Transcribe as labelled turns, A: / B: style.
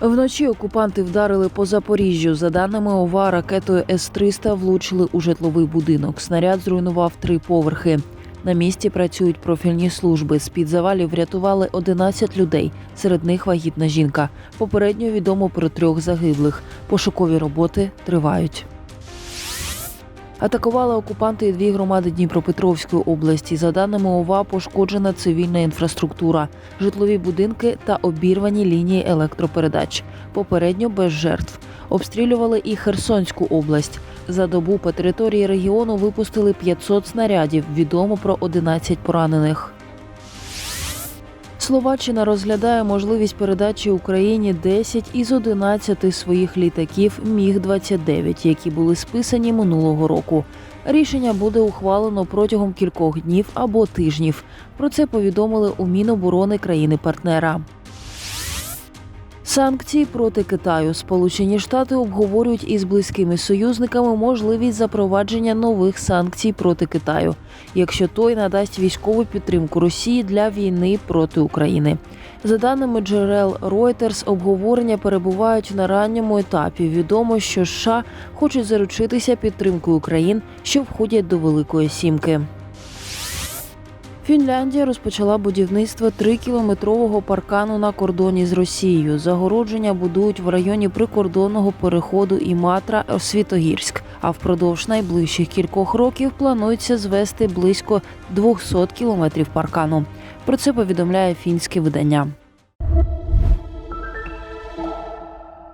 A: Вночі окупанти вдарили по Запоріжжю. За даними ОВА, ракетою С-300 влучили у житловий будинок. Снаряд зруйнував три поверхи. На місці працюють профільні служби. З під завалів врятували 11 людей. Серед них вагітна жінка. Попередньо відомо про трьох загиблих. Пошукові роботи тривають. Атакували окупанти і дві громади Дніпропетровської області. За даними ОВА, пошкоджена цивільна інфраструктура, житлові будинки та обірвані лінії електропередач. Попередньо без жертв. Обстрілювали і Херсонську область. За добу по території регіону випустили 500 снарядів. Відомо про 11 поранених. Словаччина розглядає можливість передачі Україні 10 із 11 своїх літаків Міг-29, які були списані минулого року. Рішення буде ухвалено протягом кількох днів або тижнів. Про це повідомили у Міноборони країни-партнера. Санкції проти Китаю Сполучені Штати обговорюють із близькими союзниками можливість запровадження нових санкцій проти Китаю, якщо той надасть військову підтримку Росії для війни проти України. За даними джерел Reuters, обговорення перебувають на ранньому етапі. Відомо, що США хочуть заручитися підтримкою країн, що входять до Великої Сімки. Фінляндія розпочала будівництво 3-кілометрового паркану на кордоні з Росією. Загородження будують в районі прикордонного переходу Іматра Світогірськ. А впродовж найближчих кількох років планується звести близько 200 кілометрів паркану. Про це повідомляє фінське видання.